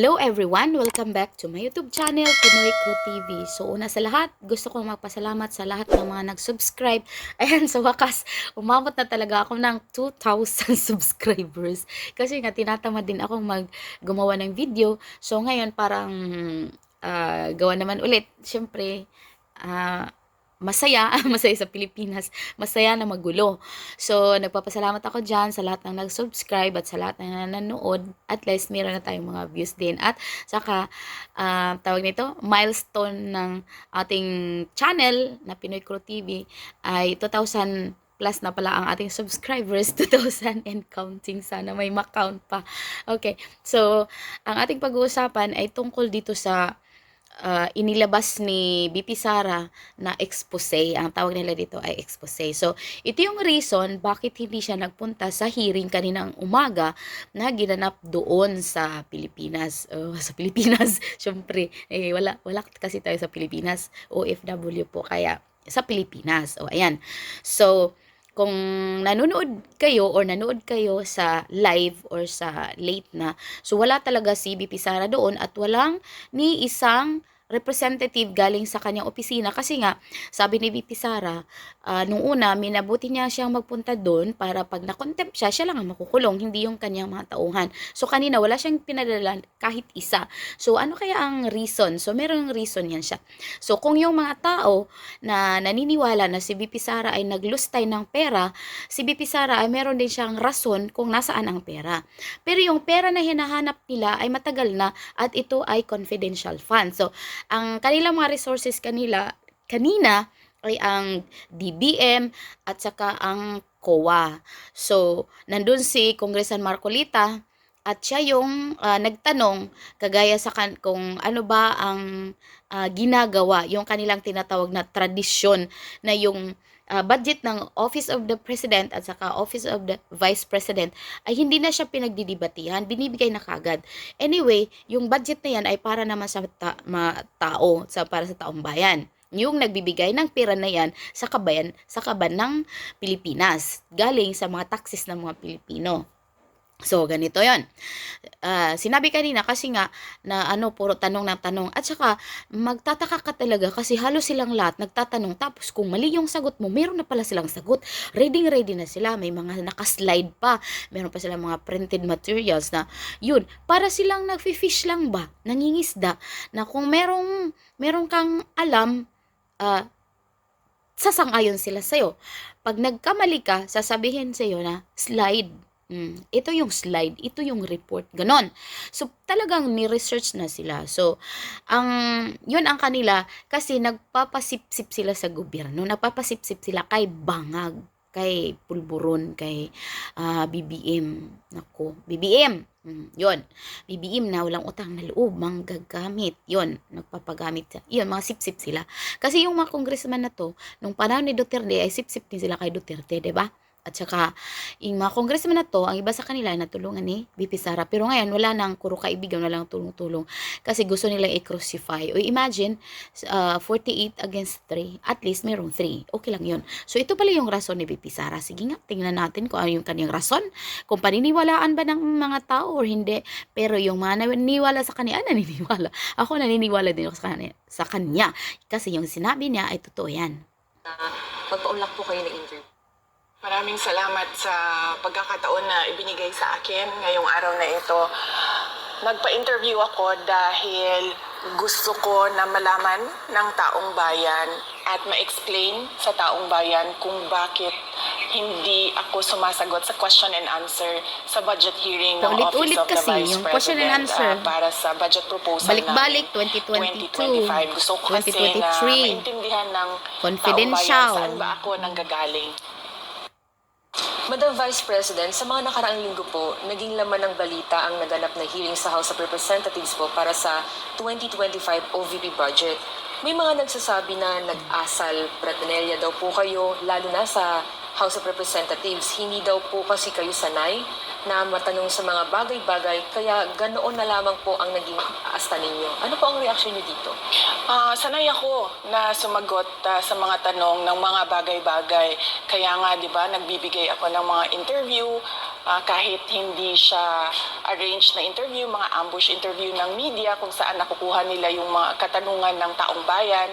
Hello everyone! Welcome back to my YouTube channel, Pinoy Crew TV. So una sa lahat, gusto kong magpasalamat sa lahat ng mga nag-subscribe. Ayan, sa wakas, umabot na talaga ako ng 2,000 subscribers. Kasi nga, tinatamad din akong mag gumawa ng video. So ngayon, parang ah, gawa naman ulit. Siyempre, ah, masaya, masaya sa Pilipinas, masaya na magulo. So, nagpapasalamat ako dyan sa lahat ng nag-subscribe at sa lahat ng nanonood. At least, meron na tayong mga views din. At, saka, ah, tawag nito, milestone ng ating channel na Pinoy Crew TV ay 2,000 plus na pala ang ating subscribers, 2,000 and counting. Sana may ma-count pa. Okay, so, ang ating pag-uusapan ay tungkol dito sa ah, inilabas ni BP Sara na expose. Ang tawag nila dito ay expose. So, ito yung reason bakit hindi siya nagpunta sa hearing kaninang umaga na ginanap doon sa Pilipinas. Oh, sa Pilipinas, syempre, eh, wala, wala kasi tayo sa Pilipinas. OFW po, kaya sa Pilipinas. O, ayan. So, kung nanonood kayo or nanood kayo sa live or sa late na, so wala talaga si BP Sara doon at walang ni isang representative galing sa kanyang opisina. Kasi nga sabi ni VP Sara ah, nung una minabuti niya siyang magpunta doon para pag na-contempt siya siya lang ang makukulong hindi yung kanyang mga tauhan. So kanina wala siyang pinadala kahit isa. So ano kaya ang reason? So merong reason yan siya. So kung yung mga tao na naniniwala na si VP Sara ay naglustay ng pera si VP Sara ay meron din siyang rason kung nasaan ang pera. Pero yung pera na hinahanap nila ay matagal na at ito ay confidential fund. So ang kanilang mga resources kanila kanina ay ang DBM at saka ang COA. So, nandun si Congressman Marcolita at siya yung ah, nagtanong kagaya sa kan kung ano ba ang ah, ginagawa, yung kanilang tinatawag na tradisyon na yung ah, budget ng Office of the President at saka Office of the Vice President ay hindi na siya pinagdidibatihan, binibigay na kagad. Anyway, yung budget na yan ay para naman sa ta- ma- tao, sa para sa taong bayan. Yung nagbibigay ng pera na yan sa kabayan, sa kaban ng Pilipinas, galing sa mga taxes ng mga Pilipino. So, ganito yon Ah, sinabi kanina kasi nga na ano, puro tanong ng tanong. At saka, magtataka ka talaga kasi halos silang lahat nagtatanong. Tapos, kung mali yung sagot mo, meron na pala silang sagot. Ready ready na sila. May mga nakaslide pa. Meron pa silang mga printed materials na, yun, para silang nagfi-fish lang ba? Nangingisda. Na kung merong, merong kang alam, ah, sasang-ayon sila sa'yo. Pag nagkamali ka, sasabihin sa'yo na slide. Mm, ito yung slide, ito yung report, ganon. So, talagang ni-research na sila. So, ang, yun ang kanila, kasi nagpapasipsip sila sa gobyerno, nagpapasipsip sila kay bangag, kay pulburon, kay ah, BBM. Nako, BBM. Mm, yun. BBM na walang utang na loob, manggagamit. Yun, nagpapagamit. siya. Yun, mga sipsip sila. Kasi yung mga congressman na to, nung panahon ni Duterte, ay sip-sip din sila kay Duterte, ba? At saka, yung mga congressman na to, ang iba sa kanila natulungan ni BP Sara. Pero ngayon, wala nang kuro kaibigan, wala nang tulong-tulong. Kasi gusto nilang i-crucify. O imagine, uh, 48 against 3. At least, merong 3. Okay lang yun. So, ito pala yung rason ni BP Sara. Sige nga, tingnan natin kung ano yung kanyang rason. Kung paniniwalaan ba ng mga tao or hindi. Pero yung mga naniniwala sa kanya, ah, naniniwala. Ako naniniwala din ako sa kanya. Sa kanya. Kasi yung sinabi niya ay totoo yan. Magpaunlak po kayo ng interview. Maraming salamat sa pagkakataon na ibinigay sa akin ngayong araw na ito. Nagpa-interview ako dahil gusto ko na malaman ng taong bayan at ma-explain sa taong bayan kung bakit hindi ako sumasagot sa question and answer sa budget hearing ng Office of the kasi Vice yung question and President answer. ah, para sa budget proposal Balik-balik, namin 2022, 2025. Gusto ko kasi na 2023. maintindihan ng Confidential. taong bayan saan ba ako nanggagaling. Madam Vice President, sa mga nakaraang linggo po, naging laman ng balita ang naganap na hearing sa House of Representatives po para sa 2025 OVP budget. May mga nagsasabi na nag-asal pratanelya daw po kayo, lalo na sa House of Representatives. Hindi daw po kasi kayo sanay na matanong sa mga bagay-bagay, kaya ganoon na lamang po ang naging asta ninyo. Ano po ang reaksyon niyo dito? Ah, sanay ako na sumagot ah, sa mga tanong ng mga bagay-bagay. Kaya nga, 'di ba, nagbibigay ako ng mga interview ah, kahit hindi siya arranged na interview, mga ambush interview ng media kung saan nakukuha nila yung mga katanungan ng taong bayan.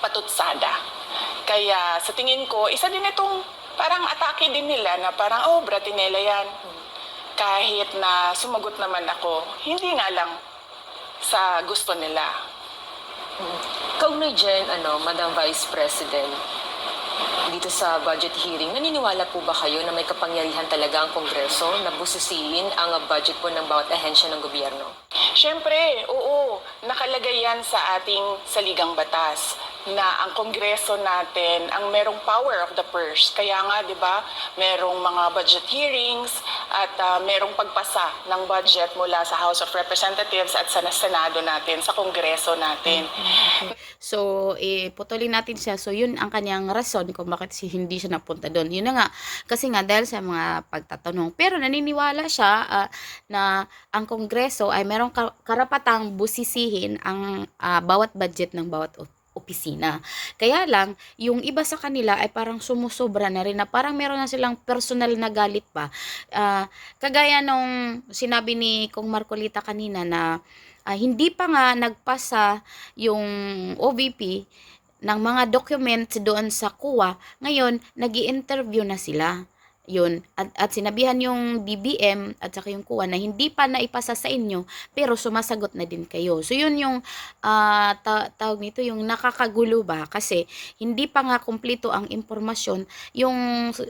patutsada. Kaya sa tingin ko, isa din itong parang atake din nila na parang, oh, bratinela yan. Kahit na sumagot naman ako, hindi nga lang sa gusto nila. Kaugnay dyan, ano, Madam Vice President, dito sa budget hearing, naniniwala po ba kayo na may kapangyarihan talaga ang Kongreso na bususilin ang budget po ng bawat ahensya ng gobyerno? Siyempre, oo, nakalagay yan sa ating saligang batas na ang kongreso natin ang merong power of the purse. Kaya nga, di ba, merong mga budget hearings at ah, merong pagpasa ng budget mula sa House of Representatives at sa Senado natin, sa kongreso natin. So, eh, natin siya. So, yun ang kanyang rason kung bakit si hindi siya napunta doon. Yun na nga. Kasi nga, dahil sa mga pagtatanong. Pero naniniwala siya ah, na ang Kongreso ay merong ka- karapatang busisihin ang ah, bawat budget ng bawat opisina. Kaya lang, yung iba sa kanila ay parang sumusobra na rin na parang meron na silang personal na galit pa. Ah, kagaya nung sinabi ni Kong Marcolita kanina na ah, hindi pa nga nagpasa yung OVP ng mga documents doon sa kuwa, ngayon, nag interview na sila. Yun. At, at sinabihan yung DBM at saka yung kuwa na hindi pa naipasa sa inyo, pero sumasagot na din kayo. So, yun yung ah, ta- tawag nito, yung nakakagulo ba? Kasi hindi pa nga kumpleto ang impormasyon. Yung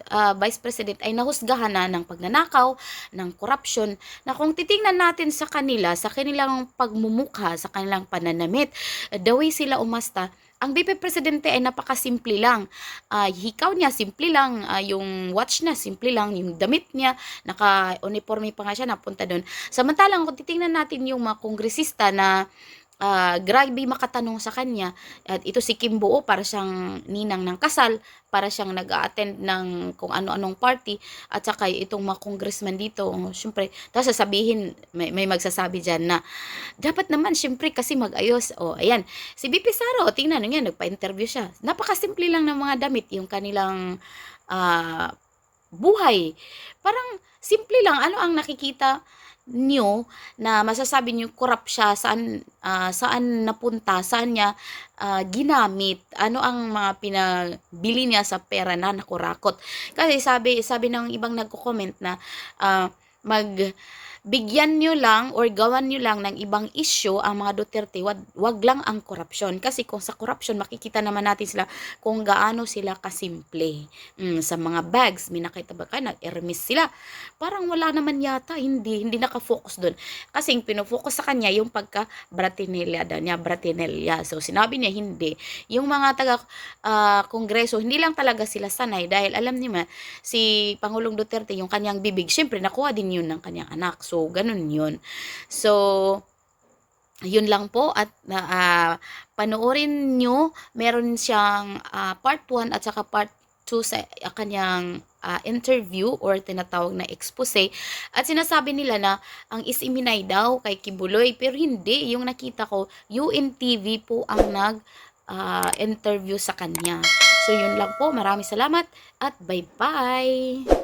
ah, Vice President ay nahusgahan na ng pagnanakaw, ng corruption, na kung titingnan natin sa kanila, sa kanilang pagmumukha, sa kanilang pananamit, the way sila umasta, ang BP Presidente ay napakasimple lang. Ah, hikaw niya, simple lang. Ah, yung watch niya, simple lang. Yung damit niya, naka-uniforme pa nga siya, napunta doon. Samantalang, kung titingnan natin yung mga kongresista na ah, grabe makatanong sa kanya, at ito si Kim Buo, para siyang ninang ng kasal, para siyang nag attend ng kung ano-anong party, at saka itong mga congressman dito, syempre, tapos sasabihin, may, may magsasabi dyan na, dapat naman, syempre, kasi mag-ayos, o, ayan, Si BP Sara, o tingnan nyo yan, nagpa-interview siya. Napakasimple lang ng mga damit, yung kanilang ah, buhay. Parang simple lang. Ano ang nakikita nyo na masasabi nyo corrupt siya, saan, ah, saan napunta, saan niya ah, ginamit, ano ang mga pinabili niya sa pera na nakurakot. Kasi sabi, sabi ng ibang nagko-comment na ah, mag bigyan nyo lang or gawan nyo lang ng ibang issue ang mga Duterte, wag, wag lang ang korupsyon. Kasi kung sa korupsyon, makikita naman natin sila kung gaano sila kasimple. Mm, sa mga bags, may nakita ba kayo, nag-Hermes sila. Parang wala naman yata, hindi, hindi nakafocus doon. Kasi yung pinofocus sa kanya, yung pagka Bratinella daw niya, Bratinella. So, sinabi niya, hindi. Yung mga taga ah, kongreso, hindi lang talaga sila sanay dahil alam niyo si Pangulong Duterte, yung kanyang bibig, syempre, nakuha din yun ng kanyang anak. So, ganun yun. So, yun lang po. At ah, panoorin nyo meron siyang ah, part 1 at saka part 2 sa ah, kanyang ah, interview or tinatawag na expose. At sinasabi nila na ang isiminay daw kay Kibuloy pero hindi. Yung nakita ko UNTV po ang nag ah, interview sa kanya. So yun lang po. Maraming salamat at bye bye